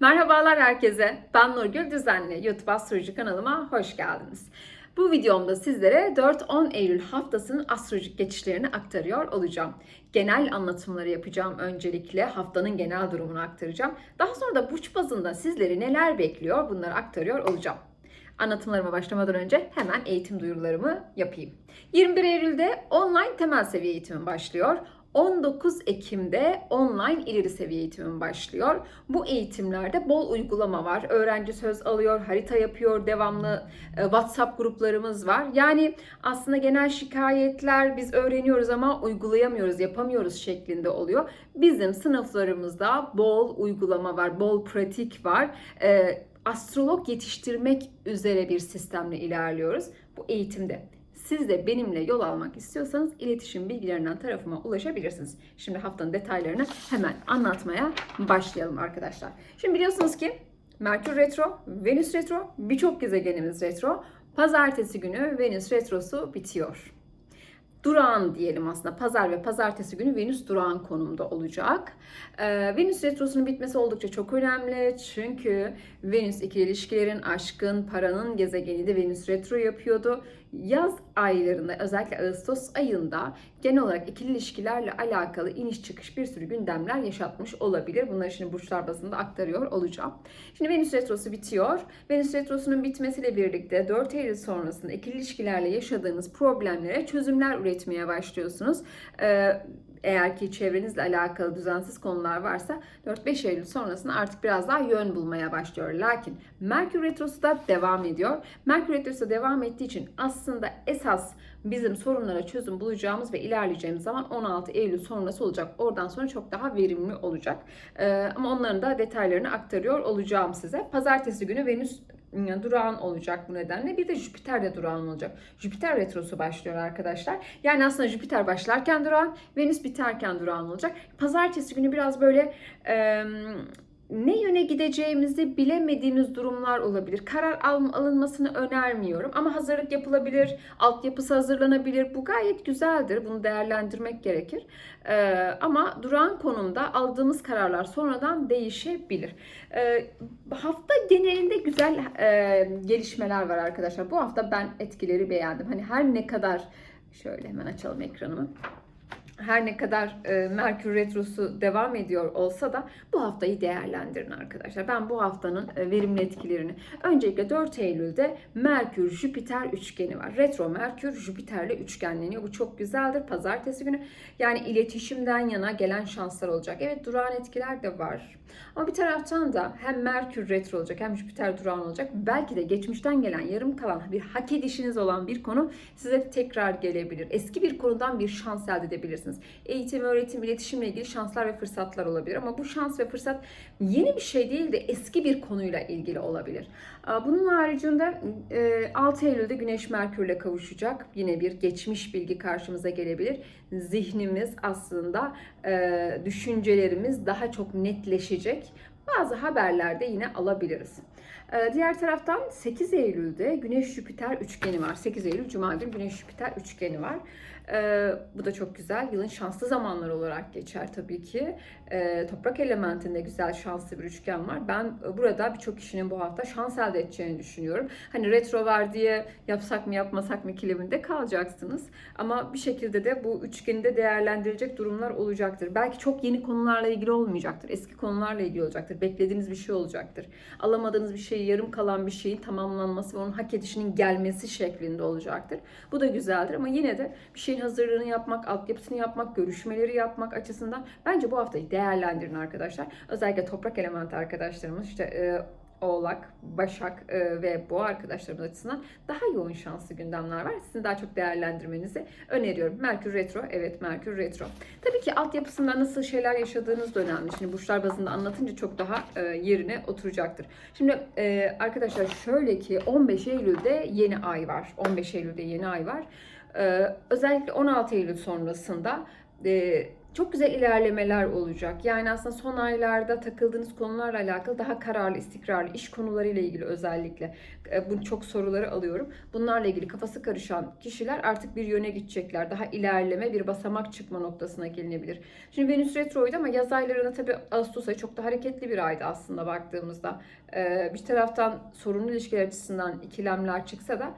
Merhabalar herkese. Ben Nurgül Düzenli. YouTube Astroloji kanalıma hoş geldiniz. Bu videomda sizlere 4-10 Eylül haftasının astrolojik geçişlerini aktarıyor olacağım. Genel anlatımları yapacağım öncelikle. Haftanın genel durumunu aktaracağım. Daha sonra da burç bazında sizleri neler bekliyor bunları aktarıyor olacağım. Anlatımlarıma başlamadan önce hemen eğitim duyurularımı yapayım. 21 Eylül'de online temel seviye eğitimim başlıyor. 19 Ekim'de online ileri seviye eğitimim başlıyor. Bu eğitimlerde bol uygulama var. Öğrenci söz alıyor, harita yapıyor, devamlı e, WhatsApp gruplarımız var. Yani aslında genel şikayetler biz öğreniyoruz ama uygulayamıyoruz, yapamıyoruz şeklinde oluyor. Bizim sınıflarımızda bol uygulama var, bol pratik var. E, astrolog yetiştirmek üzere bir sistemle ilerliyoruz bu eğitimde. Siz de benimle yol almak istiyorsanız iletişim bilgilerinden tarafıma ulaşabilirsiniz. Şimdi haftanın detaylarını hemen anlatmaya başlayalım arkadaşlar. Şimdi biliyorsunuz ki Merkür Retro, Venüs Retro, birçok gezegenimiz retro. Pazartesi günü Venüs Retrosu bitiyor durağan diyelim aslında. Pazar ve pazartesi günü Venüs durağan konumda olacak. Ee, Venüs retrosunun bitmesi oldukça çok önemli. Çünkü Venüs ikili ilişkilerin, aşkın, paranın gezegeni de Venüs retro yapıyordu. Yaz aylarında özellikle Ağustos ayında genel olarak ikili ilişkilerle alakalı iniş çıkış bir sürü gündemler yaşatmış olabilir. Bunları şimdi burçlar bazında aktarıyor olacağım. Şimdi Venüs retrosu bitiyor. Venüs retrosunun bitmesiyle birlikte 4 Eylül sonrasında ikili ilişkilerle yaşadığınız problemlere çözümler üretmeye başlıyorsunuz. Ee, eğer ki çevrenizle alakalı düzensiz konular varsa 4-5 Eylül sonrasında artık biraz daha yön bulmaya başlıyor. Lakin Merkür Retrosu da devam ediyor. Merkür Retrosu devam ettiği için aslında esas bizim sorunlara çözüm bulacağımız ve ilerleyeceğimiz zaman 16 Eylül sonrası olacak. Oradan sonra çok daha verimli olacak. Ee, ama onların da detaylarını aktarıyor olacağım size. Pazartesi günü Venüs durağan olacak bu nedenle. Bir de Jüpiter de durağan olacak. Jüpiter retrosu başlıyor arkadaşlar. Yani aslında Jüpiter başlarken durağan, Venüs biterken durağan olacak. Pazartesi günü biraz böyle e, ne yöne gideceğimizi bilemediğimiz durumlar olabilir. Karar al- alınmasını önermiyorum ama hazırlık yapılabilir, altyapısı hazırlanabilir. Bu gayet güzeldir. Bunu değerlendirmek gerekir. Ee, ama duran konumda aldığımız kararlar sonradan değişebilir. Ee, hafta genelinde güzel e, gelişmeler var arkadaşlar. Bu hafta ben etkileri beğendim. Hani her ne kadar şöyle hemen açalım ekranımı her ne kadar e, Merkür Retrosu devam ediyor olsa da bu haftayı değerlendirin arkadaşlar. Ben bu haftanın e, verimli etkilerini öncelikle 4 Eylül'de Merkür Jüpiter üçgeni var. Retro Merkür Jüpiter'le üçgenleniyor. Bu çok güzeldir. Pazartesi günü yani iletişimden yana gelen şanslar olacak. Evet duran etkiler de var. Ama bir taraftan da hem Merkür retro olacak hem Jüpiter durağan olacak. Belki de geçmişten gelen yarım kalan bir hak edişiniz olan bir konu size tekrar gelebilir. Eski bir konudan bir şans elde edebilirsiniz. Eğitim, öğretim, iletişimle ilgili şanslar ve fırsatlar olabilir. Ama bu şans ve fırsat yeni bir şey değil de eski bir konuyla ilgili olabilir. Bunun haricinde 6 Eylül'de Güneş Merkür'le kavuşacak. Yine bir geçmiş bilgi karşımıza gelebilir. Zihnimiz aslında düşüncelerimiz daha çok netleşecek. Bazı haberlerde yine alabiliriz. Diğer taraftan 8 Eylül'de Güneş-Jüpiter üçgeni var. 8 Eylül Cuma günü Güneş-Jüpiter üçgeni var. Ee, bu da çok güzel. Yılın şanslı zamanları olarak geçer tabii ki. Ee, toprak elementinde güzel şanslı bir üçgen var. Ben burada birçok kişinin bu hafta şans elde edeceğini düşünüyorum. Hani retro var diye yapsak mı yapmasak mı ikileminde kalacaksınız. Ama bir şekilde de bu üçgeni de değerlendirecek durumlar olacaktır. Belki çok yeni konularla ilgili olmayacaktır. Eski konularla ilgili olacaktır. Beklediğiniz bir şey olacaktır. Alamadığınız bir şeyi, yarım kalan bir şeyin tamamlanması ve onun hak edişinin gelmesi şeklinde olacaktır. Bu da güzeldir ama yine de bir şeyin hazırlığını yapmak, altyapısını yapmak, görüşmeleri yapmak açısından bence bu haftayı değerlendirin arkadaşlar. Özellikle toprak elementi arkadaşlarımız işte e, Oğlak, Başak e, ve Boğa arkadaşlarımız açısından daha yoğun şanslı gündemler var. Sizin daha çok değerlendirmenizi öneriyorum. Merkür Retro, evet Merkür Retro. Tabii ki altyapısında nasıl şeyler yaşadığınız da önemli. Şimdi burçlar bazında anlatınca çok daha e, yerine oturacaktır. Şimdi e, arkadaşlar şöyle ki 15 Eylül'de yeni ay var. 15 Eylül'de yeni ay var. Ee, özellikle 16 Eylül sonrasında e, çok güzel ilerlemeler olacak. Yani aslında son aylarda takıldığınız konularla alakalı daha kararlı, istikrarlı iş konularıyla ilgili özellikle e, bu çok soruları alıyorum. Bunlarla ilgili kafası karışan kişiler artık bir yöne gidecekler. Daha ilerleme, bir basamak çıkma noktasına gelinebilir. Şimdi Venüs retroydu ama yaz aylarında tabii Ağustos ayı çok da hareketli bir aydı aslında baktığımızda. E, bir taraftan sorunlu ilişkiler açısından ikilemler çıksa da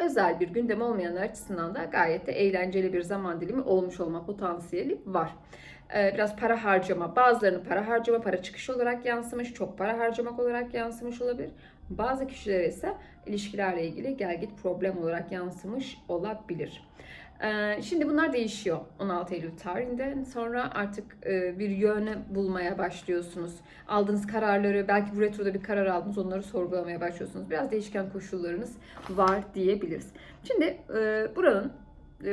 özel bir gündem olmayanlar açısından da gayet de eğlenceli bir zaman dilimi olmuş olma potansiyeli var. Ee, biraz para harcama, bazılarını para harcama, para çıkış olarak yansımış, çok para harcamak olarak yansımış olabilir. Bazı kişilere ise ilişkilerle ilgili gel git problem olarak yansımış olabilir. Ee, Şimdi bunlar değişiyor 16 Eylül tarihinde. Sonra artık e, bir yöne bulmaya başlıyorsunuz. Aldığınız kararları, belki bu retroda bir karar aldınız, onları sorgulamaya başlıyorsunuz. Biraz değişken koşullarınız var diyebiliriz. Şimdi e, buranın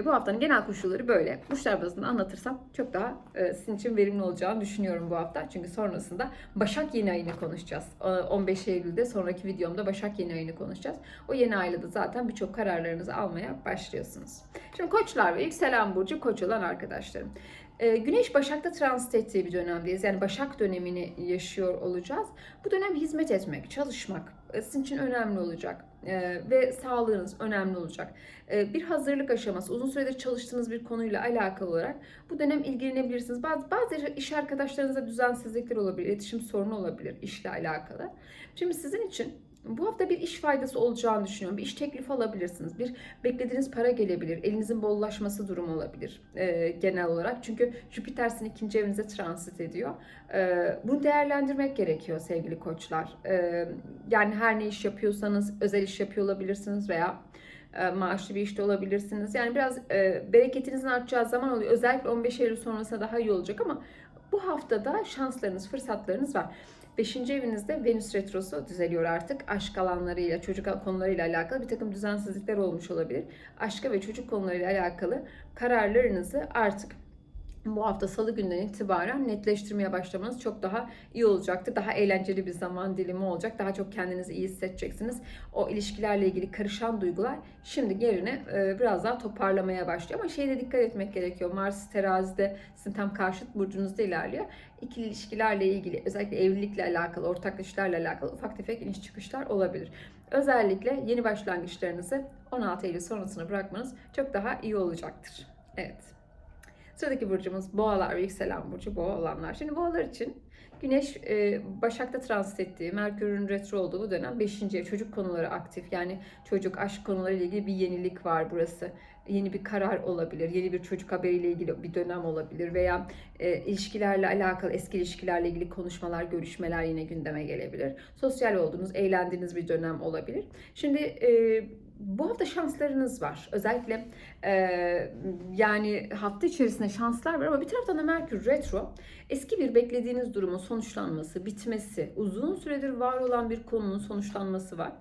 bu haftanın genel koşulları böyle. Burçlar bazında anlatırsam çok daha e, sizin için verimli olacağını düşünüyorum bu hafta. Çünkü sonrasında Başak yeni ayını konuşacağız. E, 15 Eylül'de sonraki videomda Başak yeni ayını konuşacağız. O yeni ayda da zaten birçok kararlarınızı almaya başlıyorsunuz. Şimdi koçlar ve yükselen burcu koç olan arkadaşlarım. E, Güneş Başak'ta transit ettiği bir dönemdeyiz. Yani Başak dönemini yaşıyor olacağız. Bu dönem hizmet etmek, çalışmak e, sizin için önemli olacak. E, ve sağlığınız önemli olacak. E, bir hazırlık aşaması, uzun süredir çalıştığınız bir konuyla alakalı olarak bu dönem ilgilenebilirsiniz. Bazı, bazı iş arkadaşlarınızda düzensizlikler olabilir, iletişim sorunu olabilir işle alakalı. Şimdi sizin için bu hafta bir iş faydası olacağını düşünüyorum. Bir iş teklifi alabilirsiniz. Bir beklediğiniz para gelebilir. Elinizin bollaşması durumu olabilir e, genel olarak. Çünkü Jüpiter sizin ikinci evinize transit ediyor. E, bunu değerlendirmek gerekiyor sevgili koçlar. E, yani her ne iş yapıyorsanız özel iş yapıyor olabilirsiniz veya e, maaşlı bir işte olabilirsiniz. Yani biraz e, bereketinizin artacağı zaman oluyor. Özellikle 15 Eylül sonrasında daha iyi olacak ama bu haftada şanslarınız, fırsatlarınız var. Beşinci evinizde Venüs Retrosu düzeliyor artık. Aşk alanlarıyla, çocuk konularıyla alakalı bir takım düzensizlikler olmuş olabilir. Aşka ve çocuk konularıyla alakalı kararlarınızı artık bu hafta salı günden itibaren netleştirmeye başlamanız çok daha iyi olacaktır. Daha eğlenceli bir zaman dilimi olacak. Daha çok kendinizi iyi hissedeceksiniz. O ilişkilerle ilgili karışan duygular şimdi yerine e, biraz daha toparlamaya başlıyor. Ama şeyde dikkat etmek gerekiyor. Mars terazide sizin tam karşıt burcunuzda ilerliyor. İkili ilişkilerle ilgili özellikle evlilikle alakalı, ortak ilişkilerle alakalı ufak tefek iniş çıkışlar olabilir. Özellikle yeni başlangıçlarınızı 16 Eylül sonrasına bırakmanız çok daha iyi olacaktır. Evet. Sıradaki burcumuz boğalar ve yükselen burcu boğa olanlar. Şimdi boğalar için Güneş e, Başak'ta transit ettiği, Merkür'ün retro olduğu bu dönem 5. ev çocuk konuları aktif. Yani çocuk, aşk konuları ile ilgili bir yenilik var burası. Yeni bir karar olabilir, yeni bir çocuk haberiyle ilgili bir dönem olabilir veya e, ilişkilerle alakalı, eski ilişkilerle ilgili konuşmalar, görüşmeler yine gündeme gelebilir. Sosyal olduğunuz, eğlendiğiniz bir dönem olabilir. Şimdi e, bu hafta şanslarınız var. Özellikle e, yani hafta içerisinde şanslar var ama bir taraftan da Merkür Retro eski bir beklediğiniz durumun sonuçlanması, bitmesi, uzun süredir var olan bir konunun sonuçlanması var.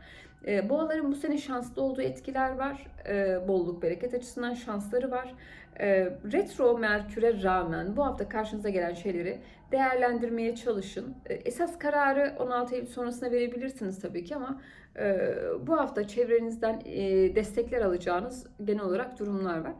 E, boğaların bu sene şanslı olduğu etkiler var. E, bolluk, bereket açısından şansları var. E, retro Merkür'e rağmen bu hafta karşınıza gelen şeyleri değerlendirmeye çalışın. E, esas kararı 16 Eylül sonrasında verebilirsiniz tabii ki ama e, bu hafta çevrenizden e, destekler alacağınız genel olarak durumlar var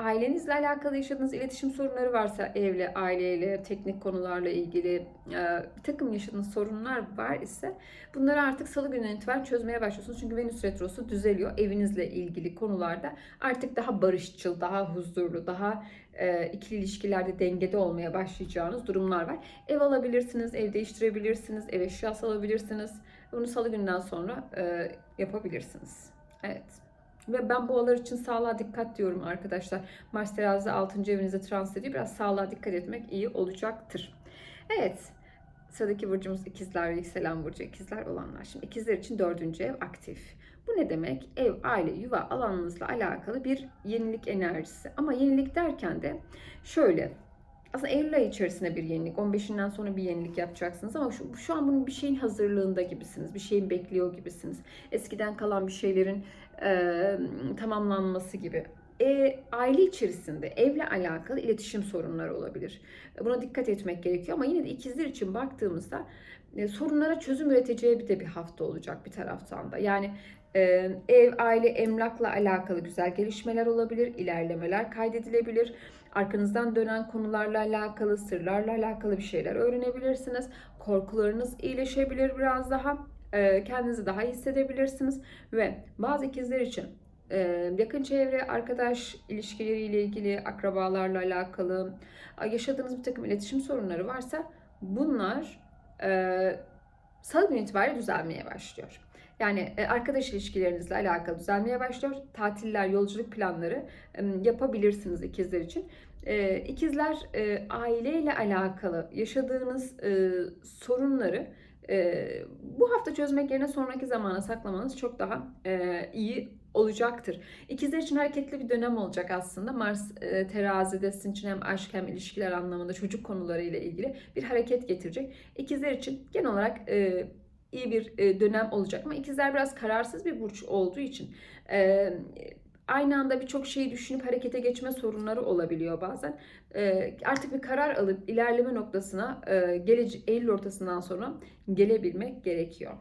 ailenizle alakalı yaşadığınız iletişim sorunları varsa evle, aileyle, teknik konularla ilgili e, bir takım yaşadığınız sorunlar var ise bunları artık salı gününden itibaren çözmeye başlıyorsunuz. Çünkü Venüs Retrosu düzeliyor. Evinizle ilgili konularda artık daha barışçıl, daha huzurlu, daha e, ikili ilişkilerde dengede olmaya başlayacağınız durumlar var. Ev alabilirsiniz, ev değiştirebilirsiniz, ev eşyası alabilirsiniz. Bunu salı günden sonra e, yapabilirsiniz. Evet. Ve ben boğalar için sağlığa dikkat diyorum arkadaşlar. Mars terazi 6. evinize transit ediyor. Biraz sağlığa dikkat etmek iyi olacaktır. Evet. Sıradaki burcumuz ikizler ve yükselen burcu ikizler olanlar. Şimdi ikizler için dördüncü ev aktif. Bu ne demek? Ev, aile, yuva alanınızla alakalı bir yenilik enerjisi. Ama yenilik derken de şöyle aslında Eylül ayı içerisinde bir yenilik, 15'inden sonra bir yenilik yapacaksınız ama şu, şu an bunun bir şeyin hazırlığında gibisiniz, bir şeyin bekliyor gibisiniz. Eskiden kalan bir şeylerin e, tamamlanması gibi. E, aile içerisinde evle alakalı iletişim sorunları olabilir. Buna dikkat etmek gerekiyor ama yine de ikizler için baktığımızda e, sorunlara çözüm üreteceği bir de bir hafta olacak bir taraftan da. Yani e, ev, aile, emlakla alakalı güzel gelişmeler olabilir, ilerlemeler kaydedilebilir. Arkanızdan dönen konularla alakalı, sırlarla alakalı bir şeyler öğrenebilirsiniz. Korkularınız iyileşebilir biraz daha. E, kendinizi daha hissedebilirsiniz. Ve bazı ikizler için e, yakın çevre, arkadaş ilişkileriyle ilgili, akrabalarla alakalı, yaşadığınız bir takım iletişim sorunları varsa bunlar e, salı günü itibariyle düzelmeye başlıyor. Yani e, arkadaş ilişkilerinizle alakalı düzelmeye başlıyor. Tatiller, yolculuk planları e, yapabilirsiniz ikizler için. E, İkizler aileyle alakalı yaşadığınız sorunları bu hafta çözmek yerine sonraki zamana saklamanız çok daha iyi olacaktır. İkizler için hareketli bir dönem olacak aslında. Mars e, terazide sizin için hem aşk hem ilişkiler anlamında çocuk konuları ile ilgili bir hareket getirecek. İkizler için genel olarak e, iyi bir e, dönem olacak ama ikizler biraz kararsız bir burç olduğu için e, aynı anda birçok şeyi düşünüp harekete geçme sorunları olabiliyor bazen. E, artık bir karar alıp ilerleme noktasına e, gelece Eylül ortasından sonra gelebilmek gerekiyor.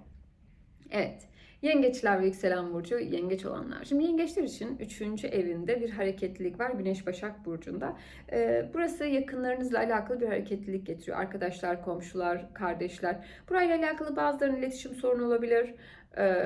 Evet. Yengeçler ve yükselen burcu yengeç olanlar. Şimdi yengeçler için 3. evinde bir hareketlilik var. Güneş Başak Burcu'nda. Ee, burası yakınlarınızla alakalı bir hareketlilik getiriyor. Arkadaşlar, komşular, kardeşler. Burayla alakalı bazılarının iletişim sorunu olabilir. Ee,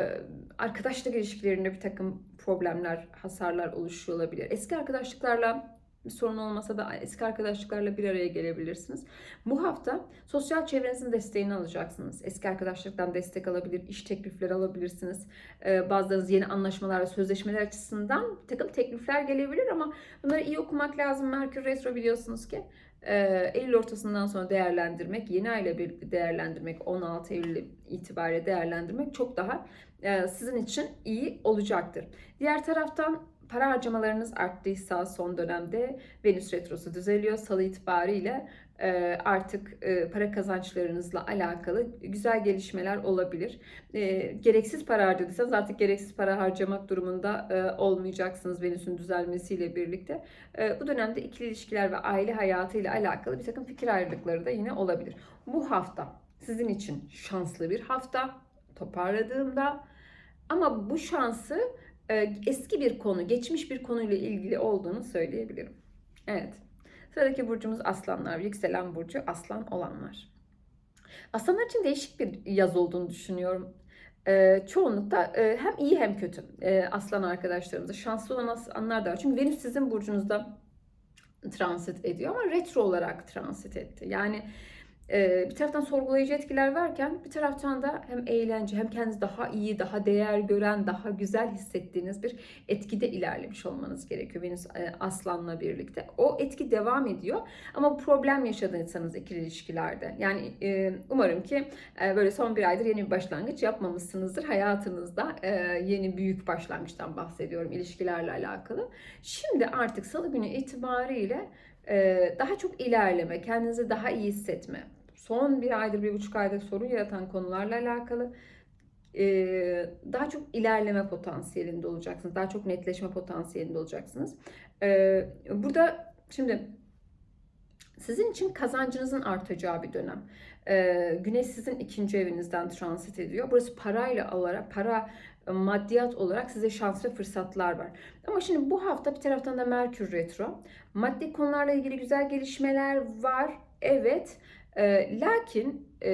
arkadaşlık ilişkilerinde bir takım problemler, hasarlar oluşuyor olabilir. Eski arkadaşlıklarla sorun olmasa da eski arkadaşlıklarla bir araya gelebilirsiniz. Bu hafta sosyal çevrenizin desteğini alacaksınız. Eski arkadaşlıktan destek alabilir, iş teklifleri alabilirsiniz. Ee, bazılarınız yeni anlaşmalar ve sözleşmeler açısından bir takım teklifler gelebilir ama bunları iyi okumak lazım. Merkür Retro biliyorsunuz ki. Ee, Eylül ortasından sonra değerlendirmek, yeni ayla bir değerlendirmek, 16 Eylül itibariyle değerlendirmek çok daha e, sizin için iyi olacaktır. Diğer taraftan para harcamalarınız arttıysa son dönemde Venüs Retrosu düzeliyor. Salı itibariyle e, artık e, para kazançlarınızla alakalı güzel gelişmeler olabilir. E, gereksiz para harcadıysanız artık gereksiz para harcamak durumunda olmayacaksınız Venüs'ün düzelmesiyle birlikte. Bu dönemde ikili ilişkiler ve aile hayatıyla alakalı bir takım fikir ayrılıkları da yine olabilir. Bu hafta sizin için şanslı bir hafta toparladığımda ama bu şansı eski bir konu, geçmiş bir konuyla ilgili olduğunu söyleyebilirim. Evet. Sıradaki burcumuz aslanlar. Yükselen burcu aslan olanlar. Aslanlar için değişik bir yaz olduğunu düşünüyorum. Ee, çoğunlukta e, hem iyi hem kötü e, aslan arkadaşlarımıza. Şanslı olan aslanlar da var. Çünkü Venüs sizin burcunuzda transit ediyor ama retro olarak transit etti. Yani bir taraftan sorgulayıcı etkiler varken bir taraftan da hem eğlence hem kendinizi daha iyi, daha değer gören, daha güzel hissettiğiniz bir etkide ilerlemiş olmanız gerekiyor Venüs e, Aslan'la birlikte. O etki devam ediyor ama problem yaşadıysanız ikili ilişkilerde. Yani e, umarım ki e, böyle son bir aydır yeni bir başlangıç yapmamışsınızdır. Hayatınızda yeni büyük başlangıçtan bahsediyorum ilişkilerle alakalı. Şimdi artık salı günü itibariyle daha çok ilerleme, kendinizi daha iyi hissetme, son bir aydır, bir buçuk aydır sorun yaratan konularla alakalı daha çok ilerleme potansiyelinde olacaksınız. Daha çok netleşme potansiyelinde olacaksınız. Burada şimdi sizin için kazancınızın artacağı bir dönem. Güneş sizin ikinci evinizden transit ediyor. Burası parayla alarak, para maddiyat olarak size şans ve fırsatlar var. Ama şimdi bu hafta bir taraftan da Merkür Retro. Maddi konularla ilgili güzel gelişmeler var. Evet. E, lakin e,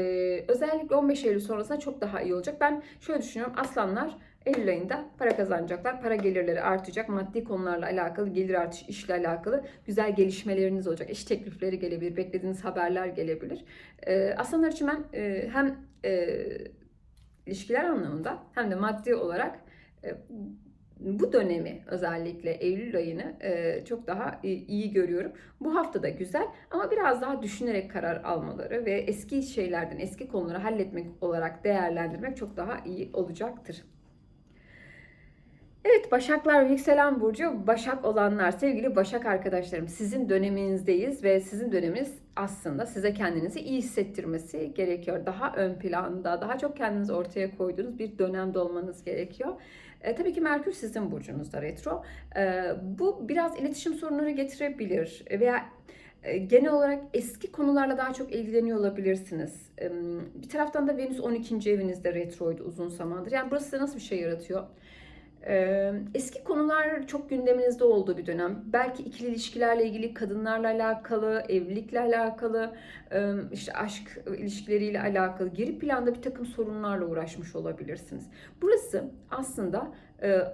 özellikle 15 Eylül sonrasında çok daha iyi olacak. Ben şöyle düşünüyorum. Aslanlar Eylül ayında para kazanacaklar. Para gelirleri artacak. Maddi konularla alakalı, gelir artış işle alakalı güzel gelişmeleriniz olacak. İş teklifleri gelebilir. Beklediğiniz haberler gelebilir. E, aslanlar için ben e, hem e, ilişkiler anlamında hem de maddi olarak bu dönemi özellikle Eylül ayını e, çok daha iyi görüyorum. Bu hafta da güzel ama biraz daha düşünerek karar almaları ve eski şeylerden, eski konuları halletmek olarak değerlendirmek çok daha iyi olacaktır. Evet Başaklar yükselen burcu Başak olanlar sevgili Başak arkadaşlarım sizin döneminizdeyiz ve sizin döneminiz aslında size kendinizi iyi hissettirmesi gerekiyor. Daha ön planda, daha çok kendinizi ortaya koyduğunuz bir dönemde olmanız gerekiyor. E, tabii ki Merkür sizin burcunuzda retro. E, bu biraz iletişim sorunları getirebilir veya e, genel olarak eski konularla daha çok ilgileniyor olabilirsiniz. Bir taraftan da Venüs 12. evinizde retroydu uzun zamandır. Yani burası size nasıl bir şey yaratıyor? Eski konular çok gündeminizde olduğu bir dönem. Belki ikili ilişkilerle ilgili, kadınlarla alakalı, evlilikle alakalı, işte aşk ilişkileriyle alakalı geri planda bir takım sorunlarla uğraşmış olabilirsiniz. Burası aslında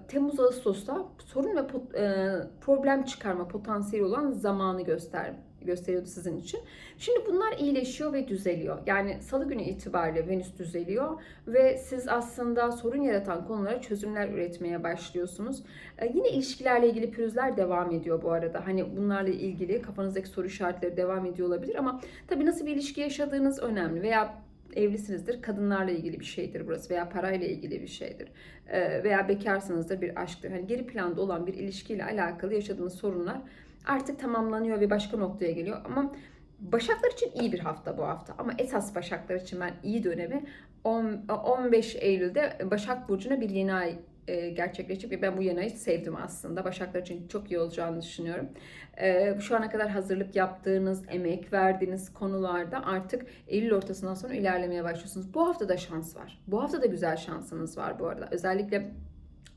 Temmuz-Ağustos'ta sorun ve e, problem çıkarma potansiyeli olan zamanı göster gösteriyordu sizin için. Şimdi bunlar iyileşiyor ve düzeliyor. Yani salı günü itibariyle Venüs düzeliyor ve siz aslında sorun yaratan konulara çözümler üretmeye başlıyorsunuz. Ee, yine ilişkilerle ilgili pürüzler devam ediyor bu arada. Hani bunlarla ilgili kafanızdaki soru işaretleri devam ediyor olabilir ama tabii nasıl bir ilişki yaşadığınız önemli veya evlisinizdir, kadınlarla ilgili bir şeydir burası veya parayla ilgili bir şeydir. Ee, veya bekarsınızdır bir aşktır. Hani geri planda olan bir ilişkiyle alakalı yaşadığınız sorunlar artık tamamlanıyor ve başka noktaya geliyor. Ama Başaklar için iyi bir hafta bu hafta ama esas Başaklar için ben iyi dönemi 10, 15 Eylül'de Başak Burcu'na bir yeni ay e, gerçekleşecek ve ben bu yeni ayı sevdim aslında. Başaklar için çok iyi olacağını düşünüyorum. E, şu ana kadar hazırlık yaptığınız, emek verdiğiniz konularda artık Eylül ortasından sonra ilerlemeye başlıyorsunuz. Bu hafta da şans var. Bu hafta da güzel şansınız var bu arada. Özellikle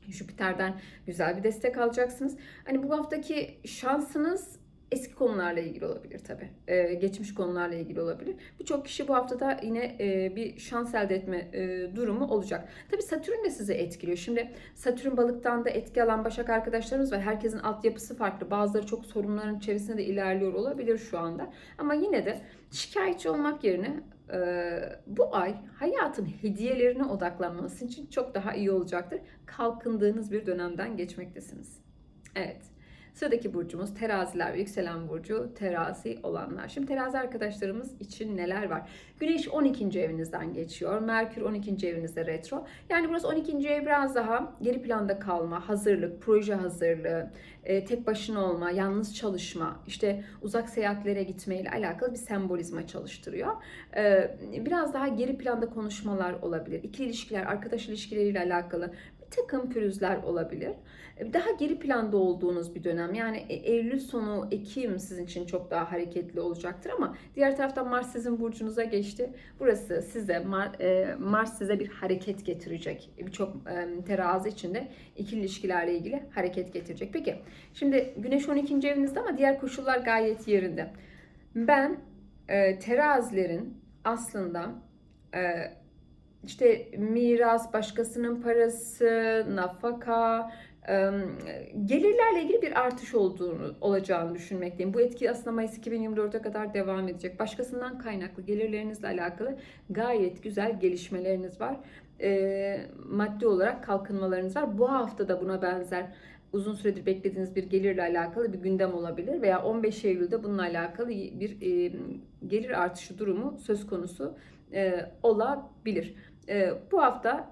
Jüpiter'den güzel bir destek alacaksınız. Hani bu haftaki şansınız eski konularla ilgili olabilir tabii. Ee, geçmiş konularla ilgili olabilir. Birçok kişi bu haftada yine e, bir şans elde etme e, durumu olacak. Tabii Satürn de sizi etkiliyor. Şimdi Satürn balıktan da etki alan Başak arkadaşlarımız var. Herkesin altyapısı farklı. Bazıları çok sorunların içerisinde de ilerliyor olabilir şu anda. Ama yine de şikayetçi olmak yerine e, bu ay hayatın hediyelerine odaklanması için çok daha iyi olacaktır. Kalkındığınız bir dönemden geçmektesiniz. Evet. Sıradaki burcumuz teraziler yükselen burcu terazi olanlar. Şimdi terazi arkadaşlarımız için neler var? Güneş 12. evinizden geçiyor. Merkür 12. evinizde retro. Yani burası 12. ev biraz daha geri planda kalma, hazırlık, proje hazırlığı, e, tek başına olma, yalnız çalışma, işte uzak seyahatlere gitmeyle alakalı bir sembolizma çalıştırıyor. E, biraz daha geri planda konuşmalar olabilir. İkili ilişkiler, arkadaş ilişkileriyle alakalı takım pürüzler olabilir. Daha geri planda olduğunuz bir dönem. Yani e, Eylül sonu, Ekim sizin için çok daha hareketli olacaktır ama diğer taraftan Mars sizin burcunuza geçti. Burası size e, Mars size bir hareket getirecek. Birçok e, terazi içinde ikili ilişkilerle ilgili hareket getirecek. Peki şimdi Güneş 12. evinizde ama diğer koşullar gayet yerinde. Ben terazilerin aslında işte miras, başkasının parası, nafaka, gelirlerle ilgili bir artış olduğunu olacağını düşünmekteyim. Bu etki aslında Mayıs 2024'e kadar devam edecek. Başkasından kaynaklı gelirlerinizle alakalı gayet güzel gelişmeleriniz var. maddi olarak kalkınmalarınız var. Bu hafta da buna benzer uzun süredir beklediğiniz bir gelirle alakalı bir gündem olabilir veya 15 Eylül'de bununla alakalı bir gelir artışı durumu söz konusu olabilir. Bu hafta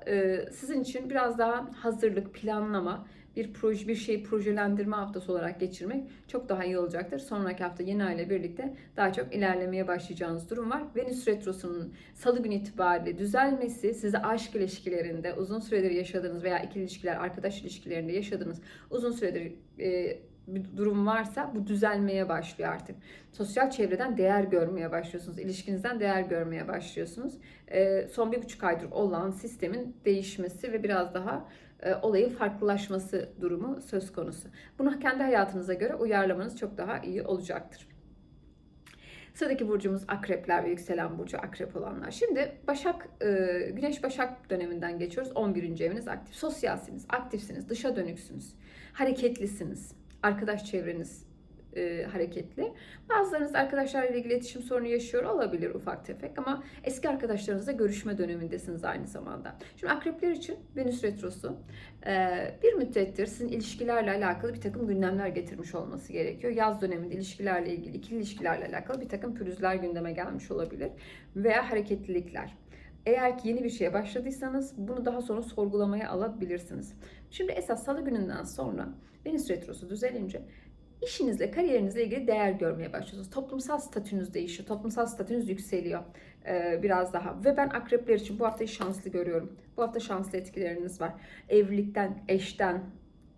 sizin için biraz daha hazırlık, planlama, bir proje bir şeyi projelendirme haftası olarak geçirmek çok daha iyi olacaktır. Sonraki hafta yeni ay ile birlikte daha çok ilerlemeye başlayacağınız durum var. Venüs retrosunun salı günü itibariyle düzelmesi size aşk ilişkilerinde uzun süredir yaşadığınız veya ikili ilişkiler, arkadaş ilişkilerinde yaşadığınız uzun süredir e, bir durum varsa bu düzelmeye başlıyor artık. Sosyal çevreden değer görmeye başlıyorsunuz. ilişkinizden değer görmeye başlıyorsunuz. E, son bir buçuk aydır olan sistemin değişmesi ve biraz daha e, olayın farklılaşması durumu söz konusu. Bunu kendi hayatınıza göre uyarlamanız çok daha iyi olacaktır. Sıradaki burcumuz akrepler ve yükselen burcu akrep olanlar. Şimdi Başak, e, Güneş Başak döneminden geçiyoruz. 11. eviniz aktif. Sosyalsiniz, aktifsiniz, dışa dönüksünüz, hareketlisiniz. Arkadaş çevreniz e, hareketli. Bazılarınız arkadaşlarla ilgili iletişim sorunu yaşıyor olabilir ufak tefek ama eski arkadaşlarınızla görüşme dönemindesiniz aynı zamanda. Şimdi akrepler için Venüs Retrosu e, bir müddettir sizin ilişkilerle alakalı bir takım gündemler getirmiş olması gerekiyor. Yaz döneminde ilişkilerle ilgili, ikili ilişkilerle alakalı bir takım pürüzler gündeme gelmiş olabilir veya hareketlilikler. Eğer ki yeni bir şeye başladıysanız bunu daha sonra sorgulamaya alabilirsiniz. Şimdi esas salı gününden sonra Venüs Retrosu düzelince işinizle, kariyerinizle ilgili değer görmeye başlıyorsunuz. Toplumsal statünüz değişiyor. Toplumsal statünüz yükseliyor ee, biraz daha. Ve ben akrepler için bu haftayı şanslı görüyorum. Bu hafta şanslı etkileriniz var. Evlilikten, eşten,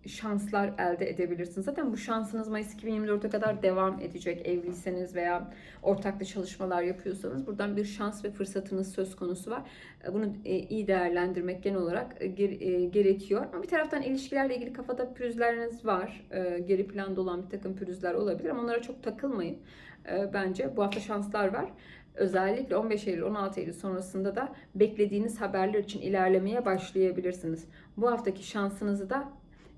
şanslar elde edebilirsiniz. Zaten bu şansınız Mayıs 2024'e kadar devam edecek. Evliyseniz veya ortaklı çalışmalar yapıyorsanız buradan bir şans ve fırsatınız söz konusu var. E, Bunu e, iyi değerlendirmek genel olarak e, ger- gerekiyor. Ama bir taraftan ilişkilerle ilgili kafada pürüzleriniz var. Geri planda olan bir takım pürüzler olabilir ama onlara çok takılmayın. Bence bu hafta şanslar var. Özellikle 15 Eylül 16 Eylül sonrasında da beklediğiniz haberler için ilerlemeye başlayabilirsiniz. Bu haftaki şansınızı da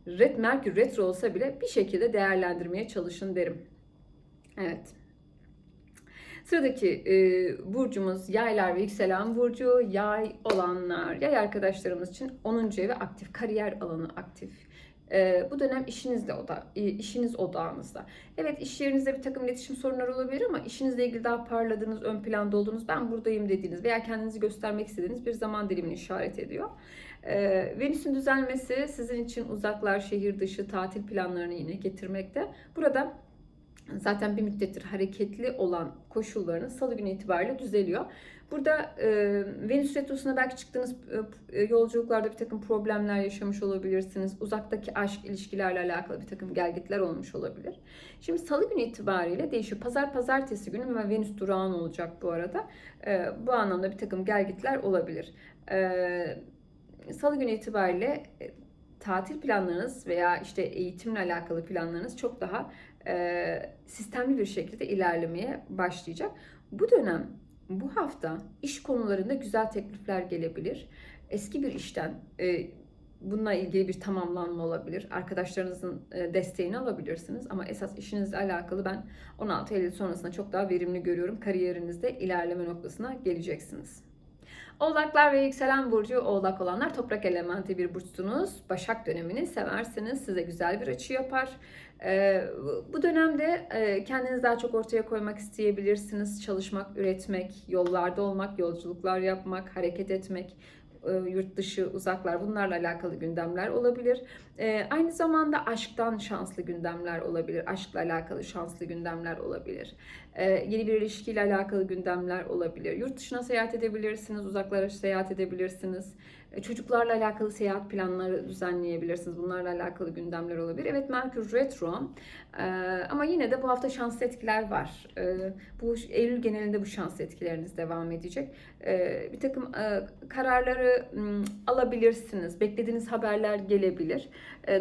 Red Merkür retro olsa bile bir şekilde değerlendirmeye çalışın derim. Evet. Sıradaki e, burcumuz yaylar ve yükselen burcu yay olanlar. Yay arkadaşlarımız için 10. evi aktif, kariyer alanı aktif. E, bu dönem işinizde oda, e, işiniz odağınızda. Evet iş yerinizde bir takım iletişim sorunları olabilir ama işinizle ilgili daha parladığınız, ön planda olduğunuz, ben buradayım dediğiniz veya kendinizi göstermek istediğiniz bir zaman dilimini işaret ediyor. E, Venüs'ün düzelmesi sizin için uzaklar, şehir dışı, tatil planlarını yine getirmekte. Burada zaten bir müddettir hareketli olan koşullarınız salı günü itibariyle düzeliyor. Burada e, Venüs Retrosu'na belki çıktığınız e, yolculuklarda bir takım problemler yaşamış olabilirsiniz. Uzaktaki aşk ilişkilerle alakalı bir takım gelgitler olmuş olabilir. Şimdi salı günü itibariyle değişiyor. Pazar pazartesi günü ve Venüs durağan olacak bu arada. E, bu anlamda bir takım gelgitler olabilir. E, salı günü itibariyle e, tatil planlarınız veya işte eğitimle alakalı planlarınız çok daha e, sistemli bir şekilde ilerlemeye başlayacak. Bu dönem, bu hafta iş konularında güzel teklifler gelebilir. Eski bir işten e, bununla ilgili bir tamamlanma olabilir. Arkadaşlarınızın e, desteğini alabilirsiniz ama esas işinizle alakalı ben 16 Eylül sonrasında çok daha verimli görüyorum. Kariyerinizde ilerleme noktasına geleceksiniz. Oğlaklar ve yükselen burcu oğlak olanlar toprak elementi bir burçsunuz. Başak dönemini seversiniz. Size güzel bir açı yapar. Ee, bu dönemde e, kendinizi daha çok ortaya koymak isteyebilirsiniz. Çalışmak, üretmek, yollarda olmak, yolculuklar yapmak, hareket etmek, yurt dışı, uzaklar bunlarla alakalı gündemler olabilir. E, aynı zamanda aşktan şanslı gündemler olabilir. Aşkla alakalı şanslı gündemler olabilir. E, yeni bir ilişkiyle alakalı gündemler olabilir. Yurt dışına seyahat edebilirsiniz, uzaklara seyahat edebilirsiniz. E, çocuklarla alakalı seyahat planları düzenleyebilirsiniz. Bunlarla alakalı gündemler olabilir. Evet Merkür Retro e, ama yine de bu hafta şanslı etkiler var. E, bu Eylül genelinde bu şanslı etkileriniz devam edecek. Bir takım kararları alabilirsiniz. Beklediğiniz haberler gelebilir.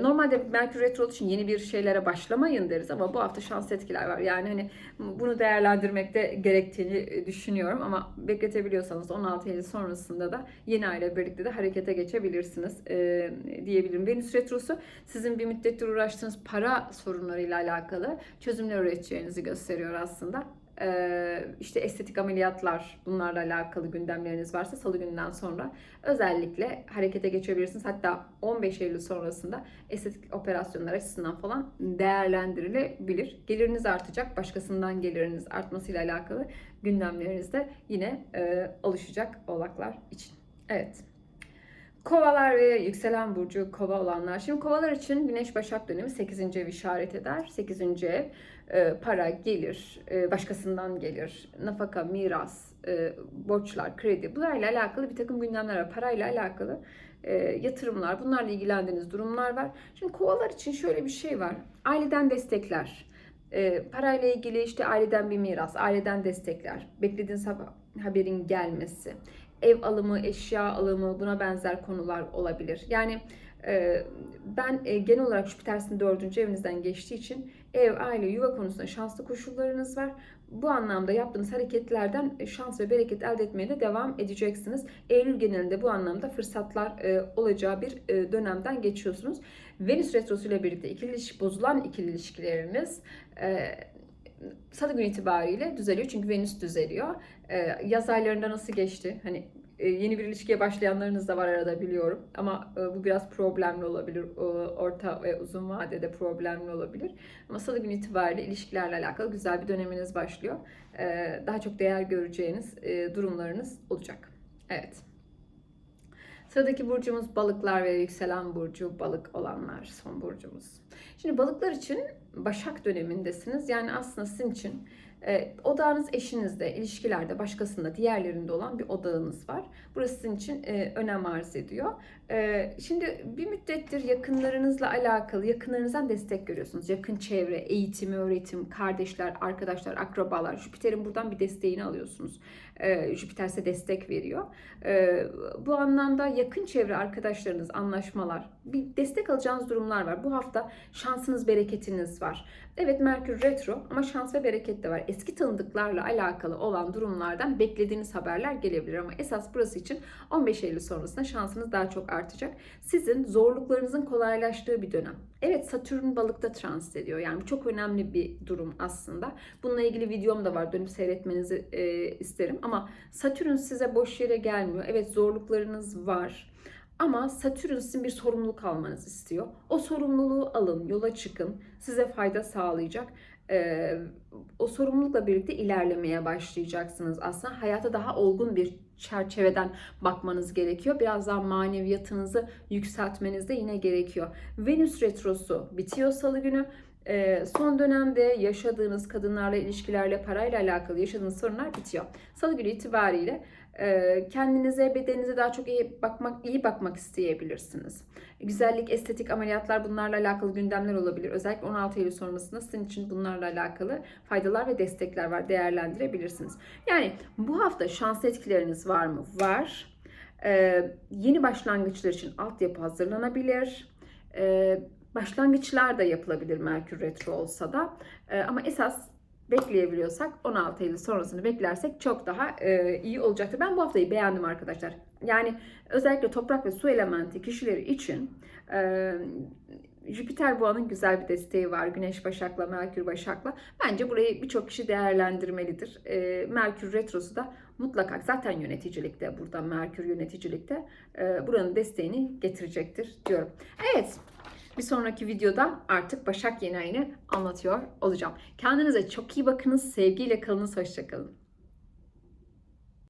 Normalde Merkür Retro için yeni bir şeylere başlamayın deriz ama bu hafta şanslı etkiler var. Yani hani bunu değerlendirmekte gerektiğini düşünüyorum ama bekletebiliyorsanız 16 Eylül sonrasında da yeni ay ile birlikte de harekete geçebilirsiniz e, diyebilirim. Venüs Retrosu sizin bir müddettir uğraştığınız para sorunlarıyla alakalı çözümler üreteceğinizi gösteriyor aslında. Ee, işte estetik ameliyatlar bunlarla alakalı gündemleriniz varsa salı gününden sonra özellikle harekete geçebilirsiniz. Hatta 15 Eylül sonrasında estetik operasyonlar açısından falan değerlendirilebilir. Geliriniz artacak, başkasından geliriniz artmasıyla alakalı gündemleriniz de yine e, oluşacak oğlaklar için. Evet. Kovalar ve yükselen burcu kova olanlar. Şimdi kovalar için Güneş Başak dönemi 8. ev işaret eder. 8. ev e, para, gelir, e, başkasından gelir, nafaka, miras, e, borçlar, kredi bunlarla alakalı bir takım gündemler var. Parayla alakalı yatırımlar, bunlarla ilgilendiğiniz durumlar var. Şimdi kovalar için şöyle bir şey var. Aileden destekler. E, parayla ilgili işte aileden bir miras, aileden destekler, beklediğiniz haberin gelmesi, ev alımı, eşya alımı buna benzer konular olabilir. Yani e, ben e, genel olarak Jüpiter'sin dördüncü evinizden geçtiği için ev, aile, yuva konusunda şanslı koşullarınız var. Bu anlamda yaptığınız hareketlerden şans ve bereket elde etmeye de devam edeceksiniz. Eylül genelinde bu anlamda fırsatlar e, olacağı bir e, dönemden geçiyorsunuz. Venüs Retrosu ile birlikte ikili ilişki, bozulan ikili ilişkileriniz e, Salı günü itibariyle düzeliyor çünkü Venüs düzeliyor. Ee, yaz aylarında nasıl geçti? Hani e, yeni bir ilişkiye başlayanlarınız da var arada biliyorum. Ama e, bu biraz problemli olabilir. Orta ve uzun vadede problemli olabilir. Ama salı günü itibariyle ilişkilerle alakalı güzel bir döneminiz başlıyor. E, daha çok değer göreceğiniz e, durumlarınız olacak. Evet. Sıradaki burcumuz balıklar ve yükselen burcu balık olanlar son burcumuz. Şimdi balıklar için Başak dönemindesiniz. Yani aslında sizin için E, odağınız eşinizde, ilişkilerde, başkasında, diğerlerinde olan bir odağınız var. Burası sizin için e, önem arz ediyor. E, şimdi bir müddettir yakınlarınızla alakalı, yakınlarınızdan destek görüyorsunuz. Yakın çevre, eğitim, öğretim, kardeşler, arkadaşlar, akrabalar. Jüpiter'in buradan bir desteğini alıyorsunuz. E, Jüpiter size destek veriyor. E, bu anlamda yakın çevre arkadaşlarınız, anlaşmalar, bir destek alacağınız durumlar var. Bu hafta şansınız, bereketiniz var. Evet Merkür retro ama şans ve bereket de var. Eski tanıdıklarla alakalı olan durumlardan beklediğiniz haberler gelebilir ama esas burası için 15 Eylül sonrasında şansınız daha çok artacak. Sizin zorluklarınızın kolaylaştığı bir dönem. Evet Satürn balıkta transit ediyor. Yani bu çok önemli bir durum aslında. Bununla ilgili videom da var. Dönüp seyretmenizi e, isterim. Ama Satürn size boş yere gelmiyor. Evet zorluklarınız var. Ama Satürn sizin bir sorumluluk almanızı istiyor. O sorumluluğu alın, yola çıkın. Size fayda sağlayacak. Ee, o sorumlulukla birlikte ilerlemeye başlayacaksınız. Aslında hayata daha olgun bir çerçeveden bakmanız gerekiyor. Biraz daha maneviyatınızı yükseltmeniz de yine gerekiyor. Venüs retrosu bitiyor salı günü. Ee, son dönemde yaşadığınız kadınlarla ilişkilerle parayla alakalı yaşadığınız sorunlar bitiyor. Salı günü itibariyle kendinize, bedeninize daha çok iyi bakmak, iyi bakmak isteyebilirsiniz. Güzellik, estetik ameliyatlar bunlarla alakalı gündemler olabilir. Özellikle 16 Eylül sonrasında sizin için bunlarla alakalı faydalar ve destekler var. Değerlendirebilirsiniz. Yani bu hafta şans etkileriniz var mı? Var. Ee, yeni başlangıçlar için altyapı hazırlanabilir. Ee, başlangıçlar da yapılabilir Merkür Retro olsa da. Ee, ama esas bekleyebiliyorsak 16 Eylül sonrasını beklersek çok daha e, iyi olacaktır. Ben bu haftayı beğendim arkadaşlar. Yani özellikle toprak ve su elementi kişileri için e, Jüpiter boğanın güzel bir desteği var. Güneş Başak'la, Merkür Başak'la. Bence burayı birçok kişi değerlendirmelidir. E, Merkür Retrosu da mutlaka zaten yöneticilikte burada Merkür yöneticilikte e, buranın desteğini getirecektir diyorum. Evet bir sonraki videoda artık Başak yeni ayını anlatıyor olacağım. Kendinize çok iyi bakınız. Sevgiyle kalınız. Hoşçakalın.